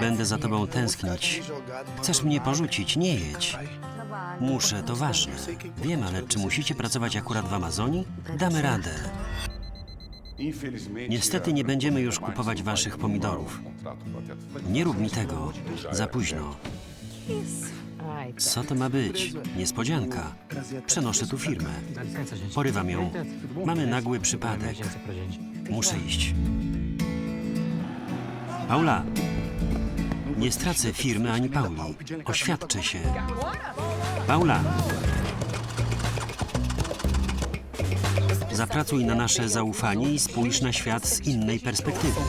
Będę za tobą tęsknić. Chcesz mnie porzucić? Nie jedź. Muszę, to ważne. Wiem, ale czy musicie pracować akurat w Amazonii? Damy radę. Niestety nie będziemy już kupować waszych pomidorów. Nie rób mi tego. Za późno. Co to ma być? Niespodzianka. Przenoszę tu firmę. Porywam ją. Mamy nagły przypadek. Muszę iść. Paula! Nie stracę firmy ani Pauli. Oświadczę się. Paula! Zapracuj na nasze zaufanie i spójrz na świat z innej perspektywy.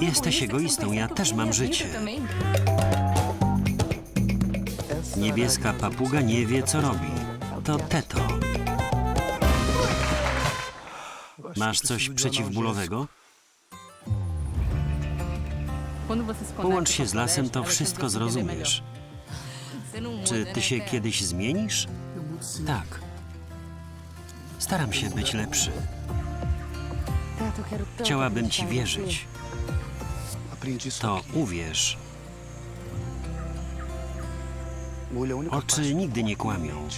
Jesteś egoistą, ja też mam życie. Niebieska papuga nie wie, co robi. To Teto. Masz coś przeciwbólowego? Połącz się z lasem, to wszystko zrozumiesz. Czy ty się kiedyś zmienisz? Tak. Staram się być lepszy. Chciałabym ci wierzyć. To uwierz. Oczy nigdy nie kłamią.